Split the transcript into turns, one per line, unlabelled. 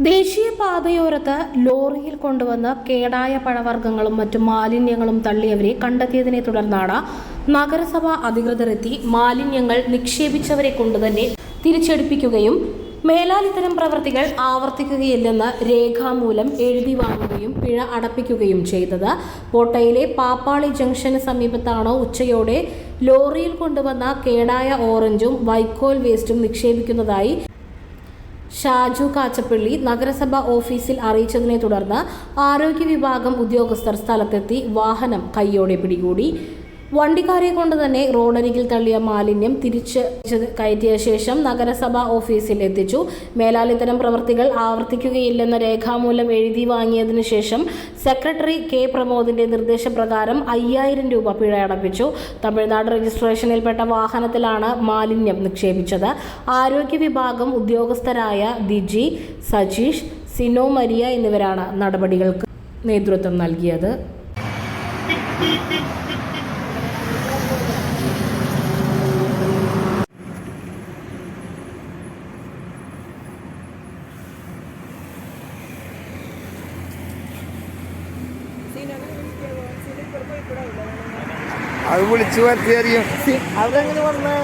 ദേശീയപാതയോരത്ത് ലോറിയിൽ കൊണ്ടുവന്ന് കേടായ പഴവർഗങ്ങളും മറ്റു മാലിന്യങ്ങളും തള്ളിയവരെ കണ്ടെത്തിയതിനെ തുടർന്നാണ് നഗരസഭ അധികൃതരെത്തി മാലിന്യങ്ങൾ നിക്ഷേപിച്ചവരെ കൊണ്ടുതന്നെ തിരിച്ചെടുപ്പിക്കുകയും മേലാൽ ഇത്തരം പ്രവൃത്തികൾ ആവർത്തിക്കുകയില്ലെന്ന് രേഖാമൂലം എഴുതി വാങ്ങുകയും പിഴ അടപ്പിക്കുകയും ചെയ്തത്. കോട്ടയിലെ പാപ്പാളി ജംഗ്ഷന് സമീപത്താണ് ഉച്ചയോടെ ലോറിയിൽ കൊണ്ടുവന്ന കേടായ ഓറഞ്ചും വൈക്കോൽ വേസ്റ്റും നിക്ഷേപിക്കുന്നതായി ഷാജു കാച്ചപ്പള്ളി നഗരസഭ ഓഫീസിൽ അറിയിച്ചതിനെ തുടർന്ന് ആരോഗ്യ വിഭാഗം ഉദ്യോഗസ്ഥർ സ്ഥലത്തെത്തി വാഹനം കൈയോടെ പിടികൂടി. വണ്ടിക്കാരെ കൊണ്ട് തന്നെ റോഡരികിൽ തള്ളിയ മാലിന്യം തിരിച്ച് കയറ്റിയ ശേഷം നഗരസഭാ ഓഫീസിൽ എത്തിച്ചു. മേലാലിത്തരം പ്രവൃത്തികൾ ആവർത്തിക്കുകയില്ലെന്ന രേഖാമൂലം എഴുതി വാങ്ങിയതിനു ശേഷം സെക്രട്ടറി കെ പ്രമോദിന്റെ നിർദ്ദേശപ്രകാരം അയ്യായിരം രൂപ പിഴ അടപ്പിച്ചു. തമിഴ്നാട് രജിസ്ട്രേഷനിൽപ്പെട്ട വാഹനത്തിലാണ് മാലിന്യം നിക്ഷേപിച്ചത്. ആരോഗ്യ വിഭാഗം ഉദ്യോഗസ്ഥരായ ദിജി സജീഷ് സിനോ മരിയ എന്നിവരാണ് നടപടികൾക്ക് നേതൃത്വം നൽകിയത്.
അത് വിളിച്ചു വരുത്തിയായിരിക്കും.
അവരെങ്ങനെ പറഞ്ഞേ